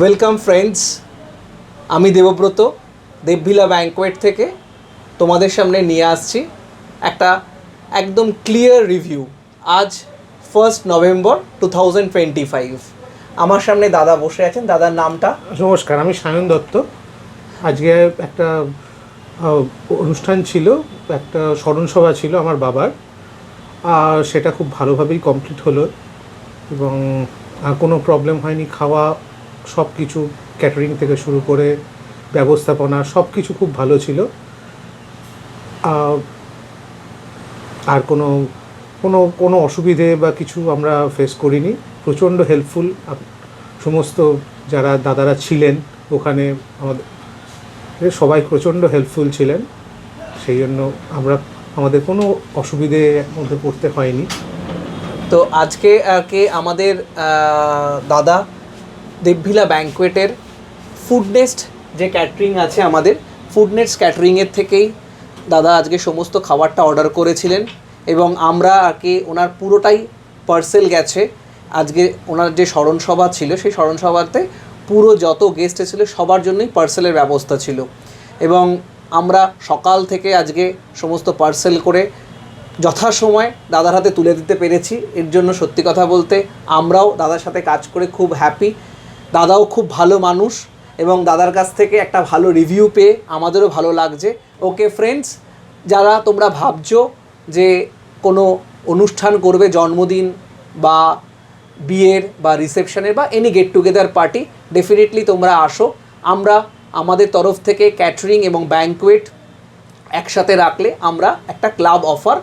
Welcome friends আমি Debabrata, দেবভিলা banquet থেকে তোমাদের সামনে নিয়ে আসছি একটা একদম ক্লিয়ার রিভিউ আজ first November two thousand twenty five আমার সামনে দাদা বসে আছেন। দাদার নামটা? নমস্কার, আমি সায়ন দত্ত। আজকে একটা অনুষ্ঠান ছিল, একটা স্মরণসভা ছিল আমার বাবার। আর সেটা খুব ভালোভাবেই কমপ্লিট হলো। এবং কোনো প্রবলেম হয়নি, খাওয়া সব কিছু ক্যাটারিং থেকে শুরু করে ব্যবস্থাপনা সব কিছু খুব ভালো ছিল। আর কোনো কোনো কোনো অসুবিধে বা কিছু আমরা ফেস করিনি। প্রচণ্ড হেল্পফুল সমস্ত যারা দাদারা ছিলেন ওখানে আমাদের সবাই প্রচণ্ড হেল্পফুল ছিলেন। সেই জন্য আমরা, আমাদের কোনো অসুবিধে মধ্যে পড়তে হয়নি। তো আজকে কি আমাদের দাদা দেবভিলা ব্যাঙ্কোয়েটের ফুডনেস্ট যে ক্যাটারিং আছে আমাদের ফুডনেস্ট ক্যাটারিংয়ের থেকেই দাদা আজকে সমস্ত খাবারটা অর্ডার করেছিলেন এবং আমরা কি ওনার পুরোটাই পার্সেল গেছে। আজকে ওনার যে স্মরণসভা ছিল, সেই স্মরণসভাতে পুরো যত গেস্ট ছিল সবার জন্যই পার্সেলের ব্যবস্থা ছিল। এবং আমরা সকাল থেকে আজকে সমস্ত পার্সেল করে যথাসময় দাদার হাতে তুলে দিতে পেরেছি। এর জন্য সত্যি কথা বলতে আমরাও দাদার সাথে কাজ করে খুব হ্যাপি দাদাও খুব ভালো মানুষ এবং দাদার কাছ থেকে একটা ভালো রিভিউ পেয়ে আমাদেরও ভালো লাগছে। ওকে ফ্রেন্ডস যারা তোমরা ভাবছ যে কোনো অনুষ্ঠান করবে জন্মদিন বা বিয়ের বা রিসেপশনের বা any get together party definitely তোমরা আসো। আমরা আমাদের তরফ থেকে ক্যাটারিং এবং ব্যাঙ্কুয়েট একসাথে রাখলে আমরা একটা ক্লাব অফার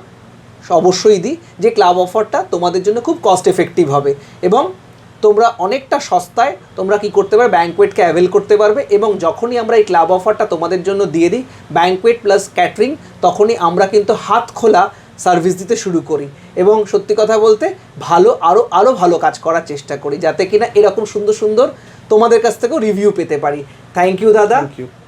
অবশ্যই দিই। যে ক্লাব অফারটা তোমাদের জন্য খুব কস্ট এফেক্টিভ হবে এবং তোমরা অনেকটা সস্তায় তোমরা কি করতে পারবে ব্যাঙ্কুয়েটকে অ্যাভেল করতে পারবে এবং যখনই আমরা এই ক্লাব অফারটা তোমাদের জন্য দিয়ে দিই ব্যাঙ্কুয়েট প্লাস ক্যাটারিং তখনই আমরা কিন্তু হাত খোলা সার্ভিস দিতে শুরু করি। এবং সত্যি কথা বলতে ভালো আরও আরও ভালো কাজ করার চেষ্টা করি, যাতে কিনা এরকম সুন্দর সুন্দর তোমাদের কাছ থেকেও রিভিউ পেতে পারি। থ্যাংক ইউ দাদা। Thank you